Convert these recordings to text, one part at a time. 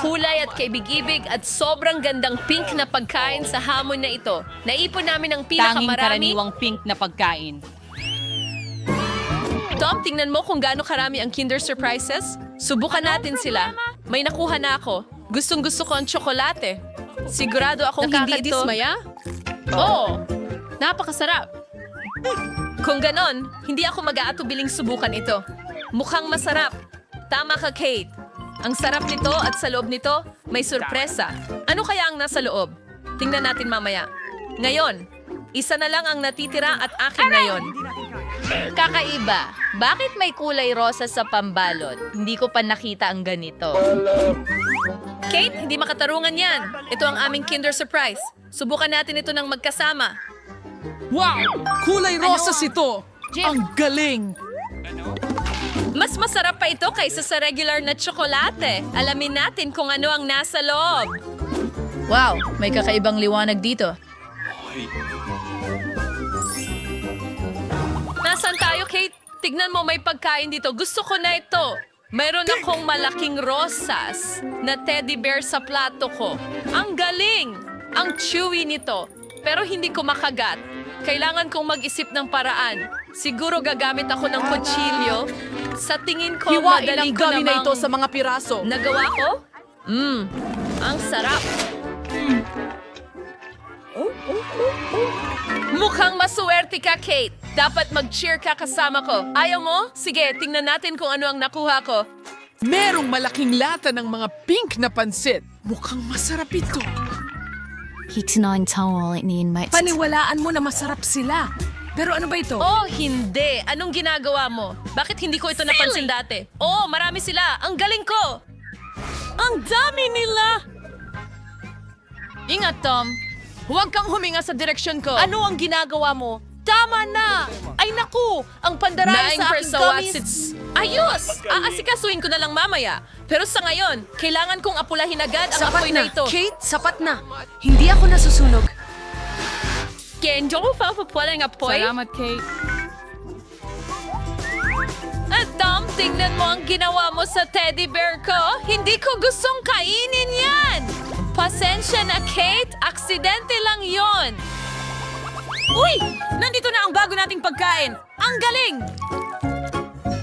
kulay at kaibig-ibig at sobrang gandang pink na pagkain sa hamon na ito. Naipon namin ang Tanging pinakamarami. karaniwang pink na pagkain. Tom, tingnan mo kung gaano karami ang Kinder Surprises. Subukan natin sila. May nakuha na ako. Gustong gusto ko ang tsokolate. Sigurado akong hindi ito... Nakakadismaya? Oo! Napakasarap! Kung ganon, hindi ako mag-aatubiling subukan ito. Mukhang masarap. Tama ka, Kate. Ang sarap nito at sa loob nito, may sorpresa. Ano kaya ang nasa loob? Tingnan natin mamaya. Ngayon, isa na lang ang natitira at akin ngayon. Kakaiba. Bakit may kulay rosa sa pambalot? Hindi ko pa nakita ang ganito. Kate, hindi makatarungan yan. Ito ang aming Kinder Surprise. Subukan natin ito ng magkasama. Wow! Kulay rosas ito! Ang galing! Mas masarap pa ito kaysa sa regular na tsokolate. Alamin natin kung ano ang nasa loob. Wow, may kakaibang liwanag dito. Nasaan tayo, Kate? Tignan mo, may pagkain dito. Gusto ko na ito. Mayroon akong malaking rosas na teddy bear sa plato ko. Ang galing! Ang chewy nito. Pero hindi ko makagat. Kailangan kong mag-isip ng paraan. Siguro gagamit ako ng kutsilyo. Sa tingin ko, Hiwain madali ang ko gami na ito sa mga piraso. Nagawa ko? Mmm, ang sarap. Mukhang maswerte ka, Kate. Dapat mag-cheer ka kasama ko. Ayaw mo? Sige, tingnan natin kung ano ang nakuha ko. Merong malaking lata ng mga pink na pansit. Mukhang masarap ito. Hiksinaan tawal ni inmates. Paniwalaan mo na masarap sila. Pero ano ba ito? Oh, hindi. Anong ginagawa mo? Bakit hindi ko ito napansin dati? Oh, marami sila. Ang galing ko. Ang dami nila. Ingat, Tom. Huwag kang huminga sa direksyon ko. Ano ang ginagawa mo? Tama na! Ay naku! Ang pandaraya Naing sa aking gummies. Ayos! Aasikasuhin ko na lang mamaya. Pero sa ngayon, kailangan kong apulahin agad ang apoy na ito. Kate, sapat na. Hindi ako nasusunog. Kenjo ko pa papulang apoy? Salamat, Kate. At Tom, tingnan mo ang ginawa mo sa teddy bear ko. Hindi ko gustong kainin yan! Pasensya na, Kate. Aksidente lang yon. Uy! Nandito na ang bago nating pagkain. Ang galing!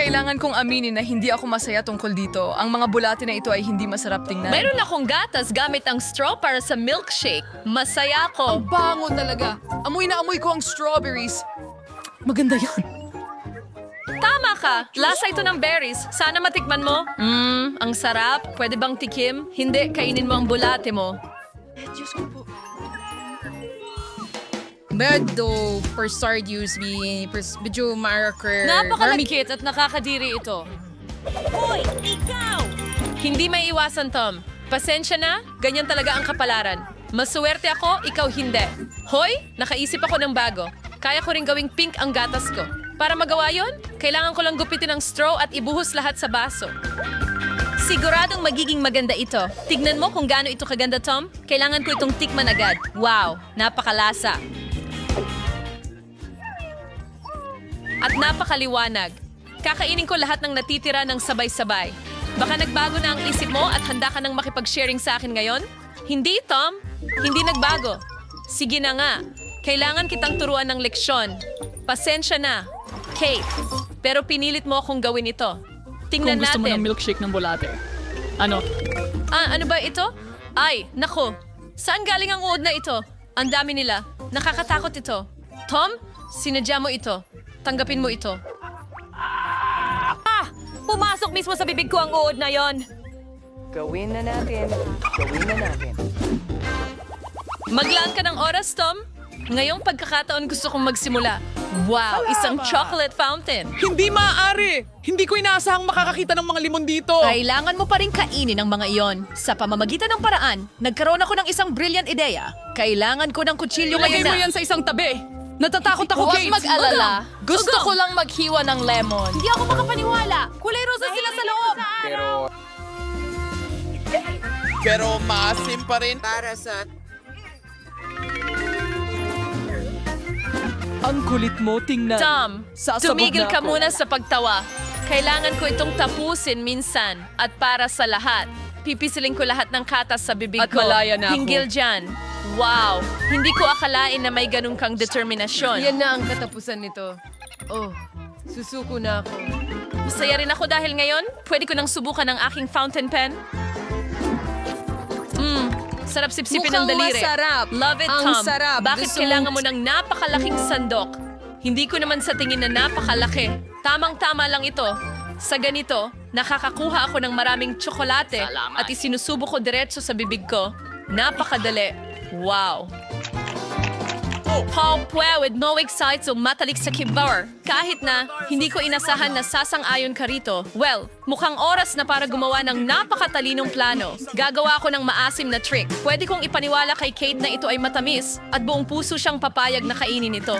Kailangan kong aminin na hindi ako masaya tungkol dito. Ang mga bulate na ito ay hindi masarap tingnan. Mayroon akong gatas gamit ang straw para sa milkshake. Masaya ako. Bango talaga. Amoy na amoy ko ang strawberries. Maganda yan. Tama ka! Lasa ito ng berries. Sana matikman mo. Mmm, ang sarap. Pwede bang tikim? Hindi, kainin mo ang bulate mo. Medyo per sardius bi pers medyo marakre. Napakalagkit at nakakadiri ito. Hindi may iwasan, Tom. Pasensya na, ganyan talaga ang kapalaran. Maswerte ako, ikaw hindi. Hoy, nakaisip ako ng bago. Kaya ko rin gawing pink ang gatas ko. Para magawa yon, kailangan ko lang gupitin ang straw at ibuhos lahat sa baso. Siguradong magiging maganda ito. Tignan mo kung gaano ito kaganda, Tom. Kailangan ko itong tikman agad. Wow, napakalasa. At napakaliwanag. Kakainin ko lahat ng natitira ng sabay-sabay. Baka nagbago na ang isip mo at handa ka nang makipag-sharing sa akin ngayon? Hindi, Tom. Hindi nagbago. Sige na nga. Kailangan kitang turuan ng leksyon. Pasensya na. Kate, pero pinilit mo akong gawin ito. Tingnan Kung gusto mo natin. ng milkshake ng bulate. Ano? Ah, ano ba ito? Ay, nako. Saan galing ang uod na ito? Ang dami nila. Nakakatakot ito. Tom, sinadya mo ito. Tanggapin mo ito. Ah! Pumasok mismo sa bibig ko ang uod na yon. Gawin na natin. Gawin na natin. Maglaan ka ng oras, Tom. Ngayong pagkakataon gusto kong magsimula. Wow, isang chocolate fountain. Hindi maaari! Hindi ko inaasahang makakakita ng mga limon dito. Kailangan mo pa rin kainin ang mga iyon. Sa pamamagitan ng paraan, nagkaroon ako ng isang brilliant ideya. Kailangan ko ng kutsilyo Ilagay ngayon mo na. yan sa isang tabi. Natatakot ako, Huwag Kate. mag-alala. Gusto ko lang maghiwa ng lemon. Hindi ako makapaniwala. Kulay rosa sila sa loob. Pero Pero maasim pa rin. para sa Ang kulit mo, tingnan. Tom, Sasabog tumigil na ka ako. muna sa pagtawa. Kailangan ko itong tapusin minsan at para sa lahat. Pipisilin ko lahat ng katas sa bibig At ko. malaya na ako. Hinggil dyan. Wow! Hindi ko akalain na may ganun kang determinasyon. Yan na ang katapusan nito. Oh, susuko na ako. Masaya rin ako dahil ngayon, pwede ko nang subukan ang aking fountain pen. Mmm, sarap sipsipin ng Mukhang daliri. masarap. Love it, Ang Tom. sarap. Bakit Gusto kailangan mo ng napakalaking sandok? Hindi ko naman sa tingin na napakalaki. Tamang-tama lang ito. Sa ganito, nakakakuha ako ng maraming tsokolate at isinusubo ko diretso sa bibig ko. Napakadali. Wow. Paul Pue with no excites o matalik sa kibar. Kahit na hindi ko inasahan na sasang-ayon ka rito. Well, mukhang oras na para gumawa ng napakatalinong plano. Gagawa ako ng maasim na trick. Pwede kong ipaniwala kay Kate na ito ay matamis at buong puso siyang papayag na kainin ito.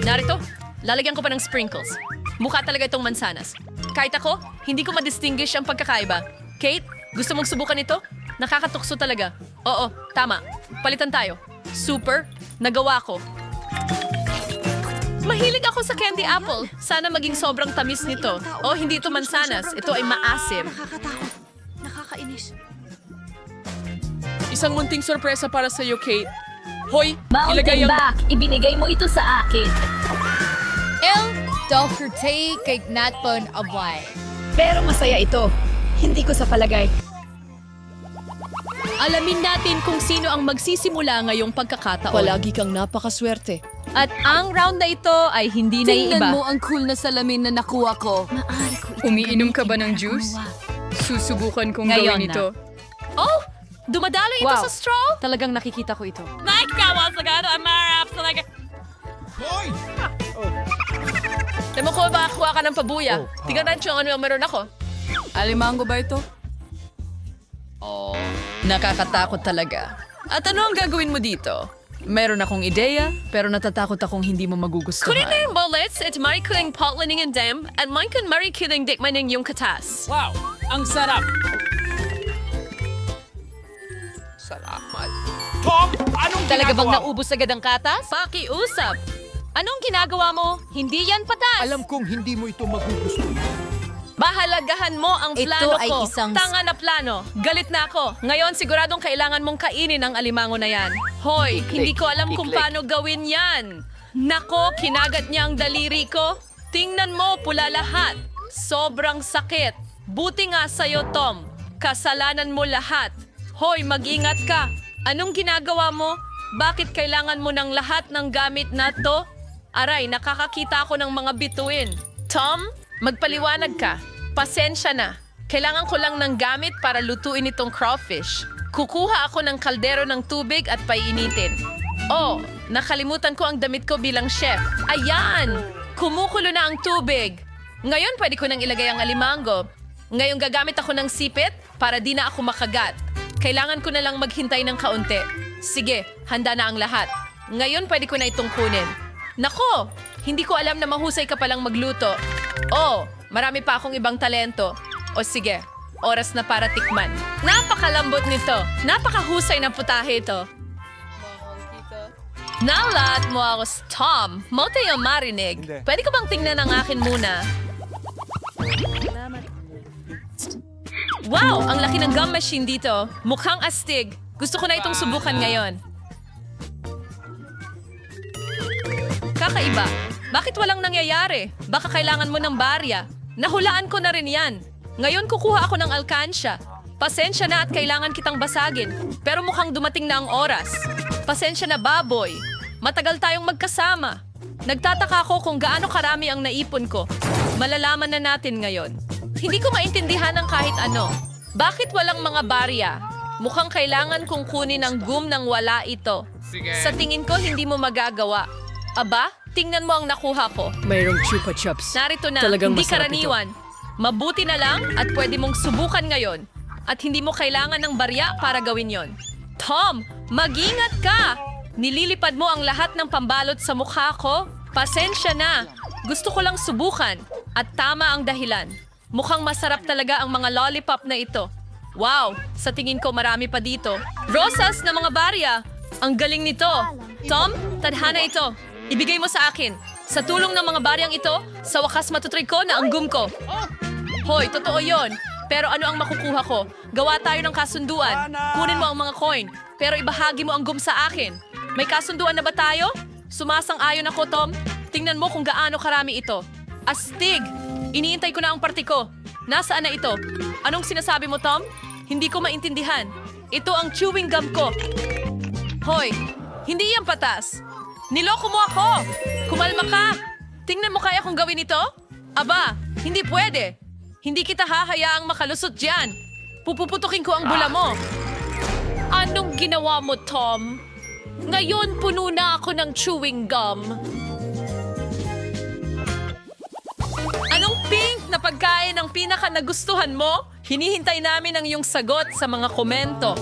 Narito, lalagyan ko pa ng sprinkles. Mukha talaga itong mansanas. Kahit ako, hindi ko madistinguish ang pagkakaiba. Kate, gusto mong subukan ito? Nakakatukso talaga. Oo, tama. Palitan tayo. Super, nagawa ko. Mahilig ako sa candy apple. Sana maging sobrang tamis nito. Oh, hindi ito mansanas. Ito ay maasim. Isang munting sorpresa para sa iyo, Kate. Hoy, ilagay ang... Ibinigay mo ito sa akin. El Doherty kay Natpon Abway. Pero masaya ito. Hindi ko sa palagay. Alamin natin kung sino ang magsisimula ngayong pagkakataon. Palagi kang napakaswerte. At ang round na ito ay hindi na Tingnan iba. mo ang cool na salamin na nakuha ko. Maaari ko Umiinom ka ba ng juice? Susubukan kong Ngayon gawin na. ito. Oh, dumadalo ito Wow. sa straw? Talagang nakikita ko ito. Temo ko ba kuha ka ng pabuya? Tingnan natin yung ano yung meron ako. Alimango ba ito? Nakakatakot talaga. At ano ang gagawin mo dito? Meron akong ideya, pero natatakot akong hindi mo magugustuhan. Kunin na yung bullets at mari kuling potlining and dem at man kun mari kuling dikmaning yung katas. Wow! Ang sarap! Salamat. Talaga bang naubos agad ang katas? Pakiusap! Anong ginagawa mo? Hindi yan patas. Alam kong hindi mo ito magugustuhan. Bahalagahan mo ang Ito plano ay ko. isang- Tanga na plano. Galit na ako. Ngayon, siguradong kailangan mong kainin ang alimango na yan. Hoy, hindi ko alam kung paano gawin yan. Nako, kinagat niya ang daliri ko. Tingnan mo, pula lahat. Sobrang sakit. Buti nga sa'yo, Tom. Kasalanan mo lahat. Hoy, mag-ingat ka. Anong ginagawa mo? Bakit kailangan mo ng lahat ng gamit na to? Aray, nakakakita ako ng mga bituin. Tom, magpaliwanag ka. Pasensya na. Kailangan ko lang ng gamit para lutuin itong crawfish. Kukuha ako ng kaldero ng tubig at painitin. Oh, nakalimutan ko ang damit ko bilang chef. Ayan! Kumukulo na ang tubig. Ngayon pwede ko nang ilagay ang alimango. Ngayon gagamit ako ng sipit para di na ako makagat. Kailangan ko na lang maghintay ng kaunti. Sige, handa na ang lahat. Ngayon pwede ko na itong kunin. Nako, hindi ko alam na mahusay ka palang magluto. Oh, marami pa akong ibang talento. O sige, oras na para tikman. Napakalambot nito. Napakahusay na putahe ito. Nalat mo ako sa Tom. Mote yung marinig. Pwede ko bang tingnan ang akin muna? Wow! Ang laki ng gum machine dito. Mukhang astig. Gusto ko na itong subukan ngayon. Kakaiba. Bakit walang nangyayari? Baka kailangan mo ng barya. Nahulaan ko na rin yan. Ngayon kukuha ako ng alkansya. Pasensya na at kailangan kitang basagin. Pero mukhang dumating na ang oras. Pasensya na baboy. Matagal tayong magkasama. Nagtataka ako kung gaano karami ang naipon ko. Malalaman na natin ngayon. Hindi ko maintindihan ng kahit ano. Bakit walang mga barya? Mukhang kailangan kong kunin ang gum nang wala ito. Sa tingin ko, hindi mo magagawa. Aba, tingnan mo ang nakuha ko. Mayroong chupa chups. Narito na, Talagang hindi karaniwan. Mabuti na lang at pwede mong subukan ngayon. At hindi mo kailangan ng barya para gawin yon. Tom, mag-ingat ka! Nililipad mo ang lahat ng pambalot sa mukha ko. Pasensya na. Gusto ko lang subukan. At tama ang dahilan. Mukhang masarap talaga ang mga lollipop na ito. Wow, sa tingin ko marami pa dito. Rosas na mga barya. Ang galing nito. Tom, tadhana ito. Ibigay mo sa akin. Sa tulong ng mga baryang ito, sa wakas matutry ko na ang gum ko. Hoy, totoo yon. Pero ano ang makukuha ko? Gawa tayo ng kasunduan. Kunin mo ang mga coin, pero ibahagi mo ang gum sa akin. May kasunduan na ba tayo? Sumasang-ayon ako, Tom. Tingnan mo kung gaano karami ito. Astig! Iniintay ko na ang party ko. Nasaan na ito? Anong sinasabi mo, Tom? Hindi ko maintindihan. Ito ang chewing gum ko. Hoy, hindi yan patas. Niloko mo ako! Kumalma ka! Tingnan mo kaya kung gawin ito? Aba, hindi pwede. Hindi kita hahayaang makalusot dyan. Pupuputukin ko ang bula mo. Anong ginawa mo, Tom? Ngayon puno na ako ng chewing gum. Anong pink na pagkain ang pinaka nagustuhan mo? Hinihintay namin ang iyong sagot sa mga komento.